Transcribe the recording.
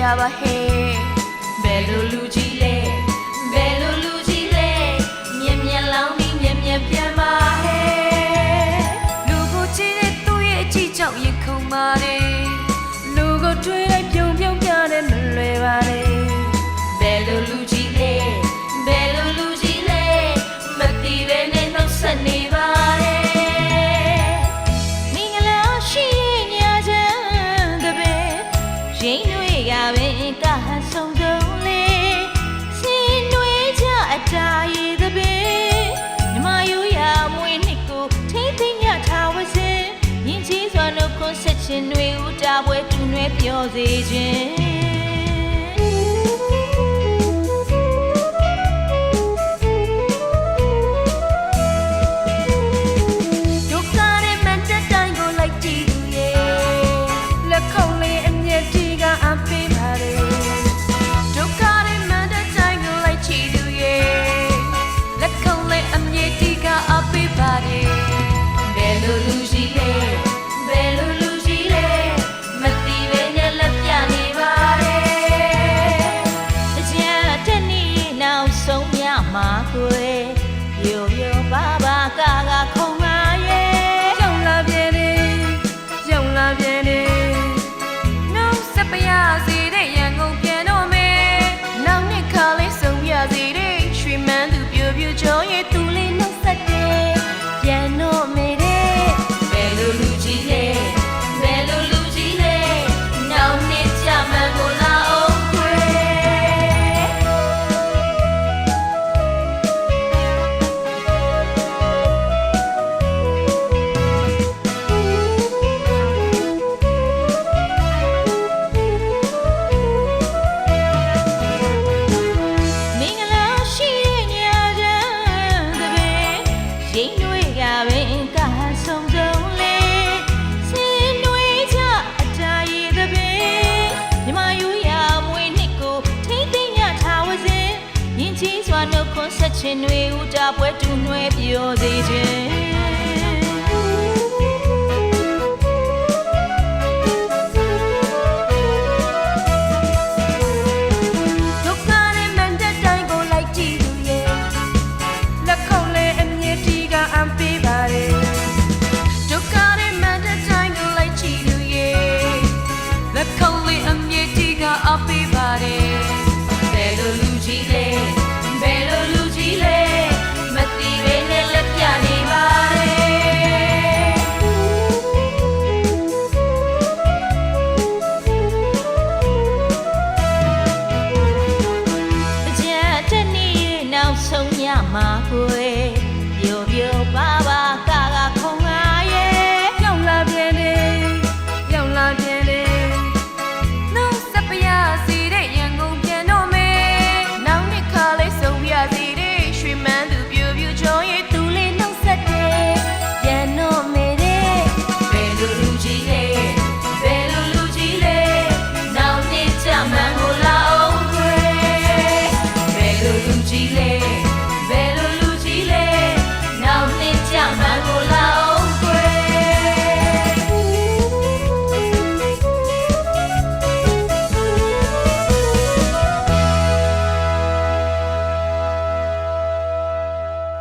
ရပါဟဲ့ဘယ်လိုလူကြီးလဲဘယ်လိုလူကြီးလဲမြင်မြင်လောင်းပြီးမြင်မြင်ပြန်ပါဟဲ့လူကိုကြည့်တဲ့သူ့ရဲ့အကြည့်ကြောင့်ရင်ခုန်ပါတယ် ရှင်တွေဦးတာပွဲတူနွဲပြောစေခြင်း piano me ဆက်ချင်တွေဦးတာပွဲတူနှွဲပြောသေးခြင်း ရမှာကိုပျော်ပျော်ပါပါကကခုံငါရဲ့ပြောင်းလာပြန်လေပြောင်းလာပြန်လေနှုတ်စပရစီတဲ့ရန်ကုန်ပြန်တော့မေနောက်နှစ်ခါလေးဆုံပြစီတဲ့ရွှေမန်းသူပြူပြူချုံရဲ့